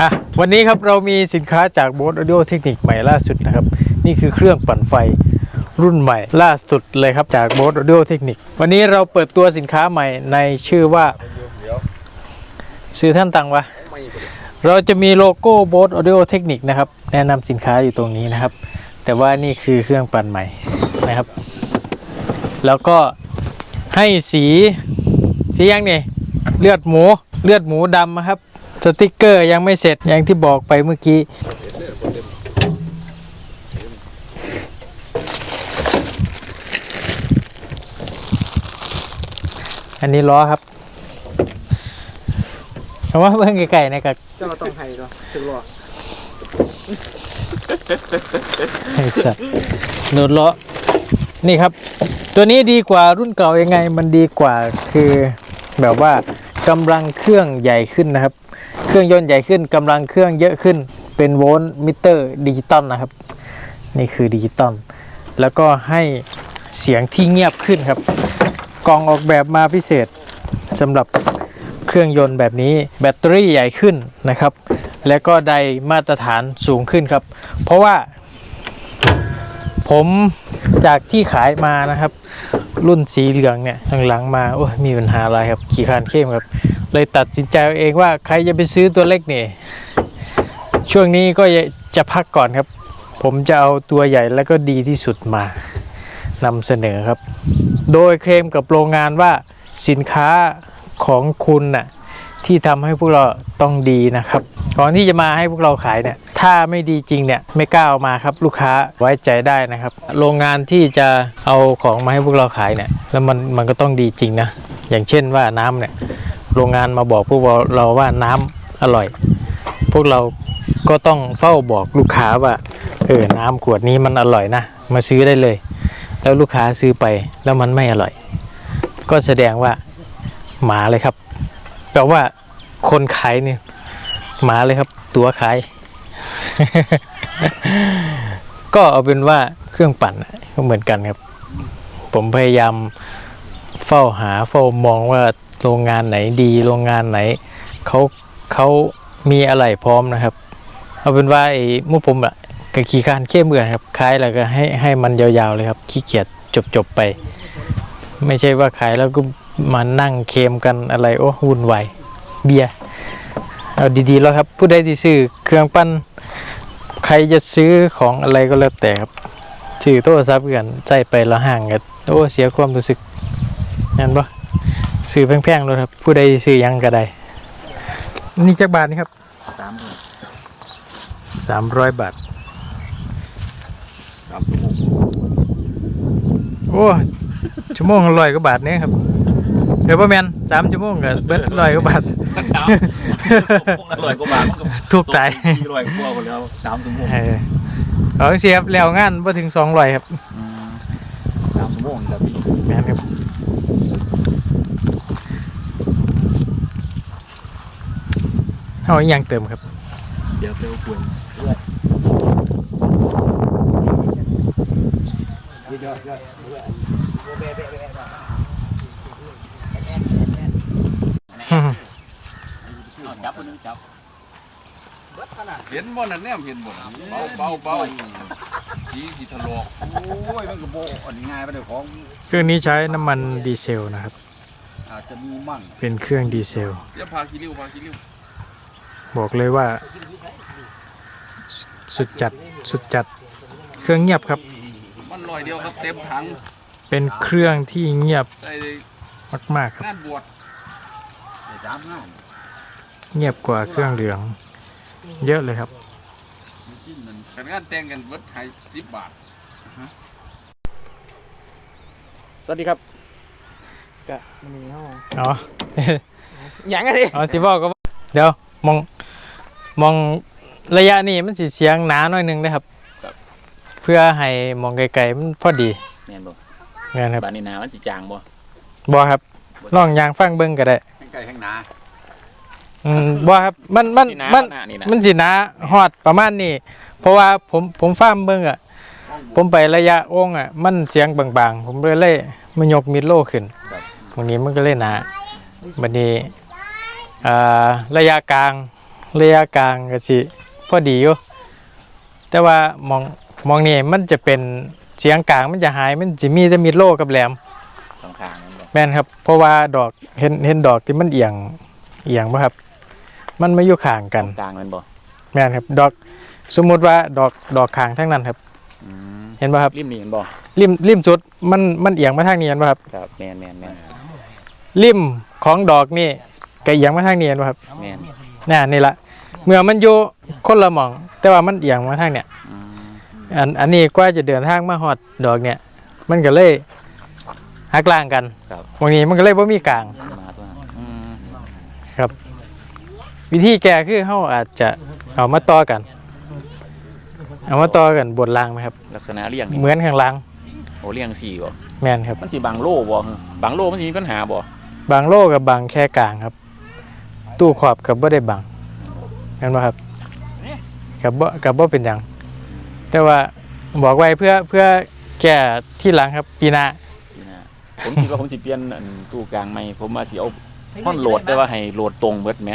อะวันนี้ครับเรามีสินค้าจากโบส a u d i o เทคนิคใหม่ล่าสุดนะครับ นี่คือเครื่องปั่นไฟรุ่นใหม่ล่าสุดเลยครับจากโบส a u d i o เทคนิควันนี้เราเปิดตัวสินค้าใหม่ในชื่อว่าซื้อท่านตังวะเราจะมีโลโก้โบส a u d i o เทคนิคนะครับ แนะนำสินค้าอยู่ตรงนี้นะครับ แต่ว่านี่คือเครื่องปั่นใหม่นะครับ แล้วก็ให้สีสียังนี่เลือดหมูเลือดหมูดำนะครับ สติกเกอร์ยังไม่เสร็จอย่างที่บอกไปเมื่อกี้อันนี้ล้อครับเอาว่าเบิ่งไก่ๆนะครับเจ้าต้องให้เนาะถึงรอไอ้สัตว์โดนล้อนี่ครับ ตัวนี้ดีกว่ารุ่นเก่ายังไง มันดีกว่าคือแบบว่ากำลังเครื่องใหญ่ขึ้นนะครับ เครื่องยนต์ใหญ่ขึ้นกำลังเครื่องเยอะขึ้นเป็นโวลต์มิเตอร์ดิจิตอลนะครับ นี่คือดิจิตอลแล้วก็ให้เสียงที่เงียบขึ้นครับ กล่องออกแบบมาพิเศษสำหรับเครื่องยนต์แบบนี้แบตเตอรี่ใหญ่ขึ้นนะครับ และก็ไดมาตรฐานสูงขึ้นครับ เพราะว่า ผมจากที่ขายมานะครับ รุ่นสีเหลืองเนี่ยหลังๆมาโอ้ยมีปัญหาอะไรครับขี่คานเข้มครับ เลยตัดสินใจเองว่าใครจะไปซื้อตัวเล็กนี่ ช่วงนี้ก็จะพักก่อนครับ ผมจะเอาตัวใหญ่แล้วก็ดีที่สุดมานำเสนอครับ โดยเคลมกับโรงงานว่าสินค้าของคุณน่ะที่ทำให้พวกเราต้องดีนะครับก่อนที่จะมาให้พวกเราขายเนี่ยถ้าไม่ดีจริงเนี่ยไม่กล้าเอามาครับลูกค้าไว้ใจได้นะครับ โรงงานที่จะเอาของมาให้พวกเราขายเนี่ยแล้วมันมันก็ต้องดีจริงนะอย่างเช่นว่าน้ำเนี่ย โรงงานมาบอกพวกเราว่าน้ำอร่อย พวกเราก็ต้องเฝ้าบอกลูกค้าว่าเออน้ำขวดนี้มันอร่อยนะมาซื้อได้เลย แล้วลูกค้าซื้อไปแล้วมันไม่อร่อย ก็แสดงว่าหมาเลยครับแปลว่าคนขายเนี่ยหมาเลยครับ ตัวขาย ก็เอาเป็นว่าเครื่องปั่นก็เหมือนกันครับ ผมพยายามเฝ้าหาเฝ้ามองว่า โรงงานไหนดีโรงงานไหนเขาเขามีอะไรพร้อมนะครับ เอาเป็นว่าไอ้หมุผมอะกับขี่คานเข้มเบื่อนครับขายแล้วก็ให้ให้มันยาวๆเลยครับขี้เกียจจบๆไป ไม่ใช่ว่าขายแล้วก็มานั่งเคลมกันอะไรโอ้วุ่นวายเบียร์เอาดีๆแล้วครับ ผู้ใดที่ซื้อเครื่องปั้นใครจะซื้อของอะไรก็แล้วแต่ครับซื้อโทรศัพท์กันใจไปแล้วห่างกันโอ้เสียความรู้สึกนั่นปะ ซื้อแพงๆเลยครับ ผู้ใดที่ซื้อหยังก็ได้ นี่จักบาทนี่ครับสามสามร้อยบาทสามชั่วโมงโอ้ชั่วโมงร้อยกว่าบาทเนี่ยครับเดี๋ยวประมาณสามชั่วโมงกับเบิดร้อยกว่าบาทสามชั่วโมงละร้อยกว่าบาทมันก็ถูกใจร้อยกว่าหมดแล้วสามชั่วโมงเออเอาเสียบแล้วงานพอถึงสองร้อยครับอืมสามชั่วโมงแล้วพี่ แม่นครับ เอาอหย่างเติมครับ เดี๋ยวเติมป่วยจับคนนึงจับเห็นบ่นั่นแนมเห็นบ่นั่นเบาเบาเบาสีสีถลอกโอ้ยมันก็โบอ่อนง่ายไปเลยของเครื่องนี้ใช้น้ำมันดีเซลนะครับอาจจะมีมั่งเป็นเครื่องดีเซลเดี๋ยวพาขี้ริ้วพาขี้ริ้ว บอกเลยว่า สุดจัดสุดจัดเครื่องเงียบครับ มันลอยเดียวครับเต็มถังเป็นเครื่องที่เงียบใส่มากๆครับ งานบวชสามห้าเงียบกว่าเครื่องเหลือง เยอะเลยครับชิ้นมันกันงานแต่งกันเบิดให้สิบบาท สวัสดีครับกะมันมีห้องอ๋ออย่างไรดิเอาสิบอกก็ว่าเดี๋ยวมอง มองระยะนี้มันสิเสียงหนาหน่อยหนึงนะครับ เพื่อให้มองไกลๆมันพอดีแม่นบ่เงี้ยครับบ้านนี้นามันสิจางบ่บอครับลองยางฟังเบิ้งก็ได้แห้งไก่แห้งนาอืมบอครับมันมันสินามัน หน้านี่นะมันสิหนาฮอดประมาณนี้ เพราะว่าผมผมฟังเบิ้งอะ ผมไประยะโองอะ มันเสียงบางๆ ผมเลยเลยมันยกมิดโลขึ้นตรงนี้มันก็เลยหนาบัดนี้อ่าระยะกลาง ระยะกลางก็สิพอดีอยู่แต่ว่ามองมองนี่มันจะเป็นเสียงกลางมันจะหายมันจะมีแต่มีดโลกับแหลมสองทางนั่นแหละแม่นครับ เพราะว่าดอกเห็นเห็นดอกที่มันเอียงเอียงป่ะครับ มันไม่อยู่ข้างกัน กลางมันบ่แม่นครับ ดอกสมมุติว่าดอกดอกข้างทั้งนั้นครับ อืมเห็นป่ะครับริมนี่มันบ่ริมริมสุดมันมันเอียงมาทางนี้เห็นป่ะครับครับแมนแมนแมนริมของดอกนี่ก็เอียงมาทางนี้เห็นป่ะครับแมนน่ะนี่ละ เมื่อมันอยู่คนละหม่อง แต่ว่ามันเอียงมาทางเนี่ยอืมอันอันนี้กว่าจะเดินทางมาฮอดดอกเนี่ย มันก็เลยหักล่างกันครับบางนี้มันก็เลยบ่มีกลางมาตัวนั้นอืมวิธีแก้คือเฮาอาจจะเอามาต่อกัน เอามาต่อกันบนรางไหมครับ ลักษณะเรียงนี่เหมือนข้างล่างโอ้เรียงสี่บ่แม่นครับ มันสิบางโลบ่บางโลมันสิมีปัญหาบ่บางโลกับบางแค่กลางครับ ตู้ขอบกับบ่ได้บาง เห็นบ่ครับกับบ่กับบ่เป็นหยังแต่ว่าบอกไว้เพื่อเพื่อแก้ที่หลังครับ ปีหน้าปีหน้าผมคิดว่าผมสิเปลี่ยนอันตู้กลางใหม่ผมมาสิเอาห้อนโหลดแต่ว่าให้โหลดตรงเบิดแหม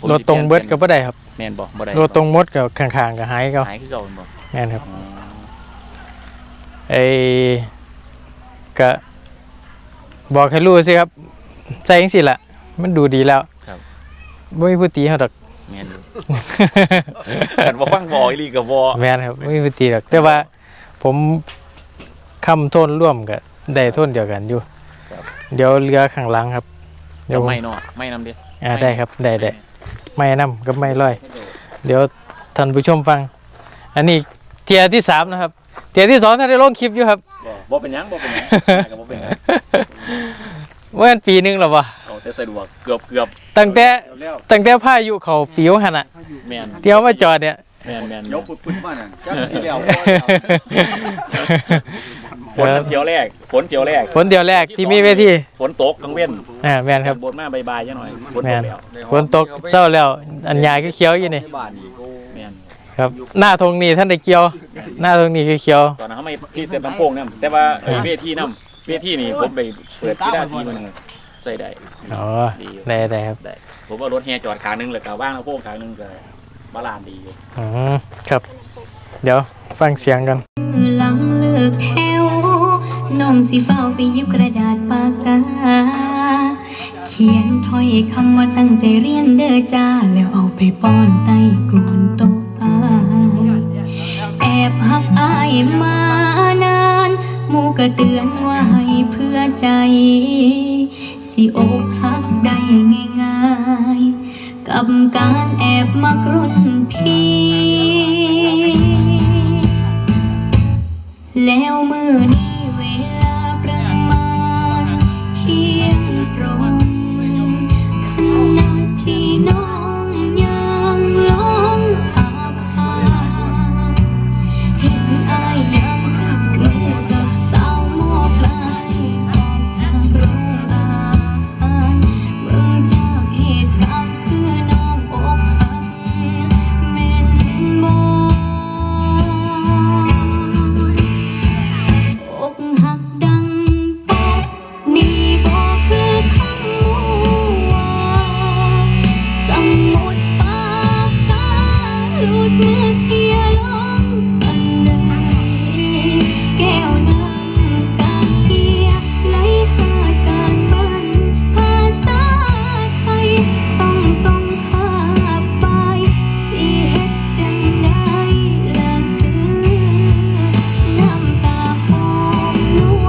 ผมรถสิตรงเบิดปก็ลี่ยนบ่ได้ครับแม่นบ่บ่ได้รถตรงหมดกับข้างๆก็หายก็หายคือเก่าแม่นบ่แม่นครับอ๋อไอ้ก็บอกให้รู้สิครับใส่จังซี่ล่ะมันดูดีแล้ว ครับบ่มีผู้ตีเฮาดอกแม่น อยู่กันบ่ฟังบ่อีหลีก็บ่แม่นครับไม่มีปฏิหรอกแต่ว่าผมคำโทนร่วมกับได้โทนเดียวกันอยู่ เดี๋ยวเรือข้างหลังครับเดี๋เดี๋ยยววไม่เนาะไม่นำเด้อ่าได้ครับได้ได้ไม่น้ำกับไม่ร้อย เดี๋ยวท่านผู้ชมฟัง อันนี้เทียร์ที่สามนะครับ เทียร์ที่สองท่านได้ลงคลิปอยู่ครับบ่บ่เป็นหยังบ่เป็นหยังก็บ่เป็นหยังเมื่อปีหนึงแล้ววะเอา แต่สะดวกเกือบเกือบตั้งแต่แล้วตั้งแต่พายุเขาปีวหันอะแม่นเที่ยวมาจอดเนี่ยแม่นแม่นเดี๋ยวปุดๆมานั่นจักสิแล้วฝนเที่ยวแรกฝนเที่ยวแรกฝนเดียวแรกที่มีเวทีฝนตกกลางเว้นอ่าแม่นครับบนมาบายๆจังหน่อยฝนตแม่กนแล้วฝนตกเศร้าแล้ว อันยาคือเขียวอยู่นี่บ้านนี่กูแม่นครับหน้าธงนี่ท่านได้เกี่ยว หน้าธงนี่คือเขียวตอนนั้นเขาไม่พี่เซ็ตลำโพงนํแต่ว่าไอ้เวทีนํเวทีนี่ผมไปเปิดกีฬาสีมัน ใส่ได้อ๋อได้ได้ครับได้ผมว่ารถแฮจอดขางหนึงแล้วก็ว่างลำโพงขางหนึงก็บาลานซ์ดีอยู่อืมครับ เดี๋ยวฟังเสียงกันมือหลังเลิกแถวน้องสิเฝ้าไปหยิบกระดาษปากกา เขียนถ้อยคำว่าตั้งใจเรียนเด้อจ้า แล้วเอาไปป้อนไต้ก่อนตกอายแอบหักอายมานานหมูก็เตือนว่าให้เพื่อใจ สิอกหักได้ง่ายๆ กับการแอบมักรุ่นพี่ แล้วมือนี้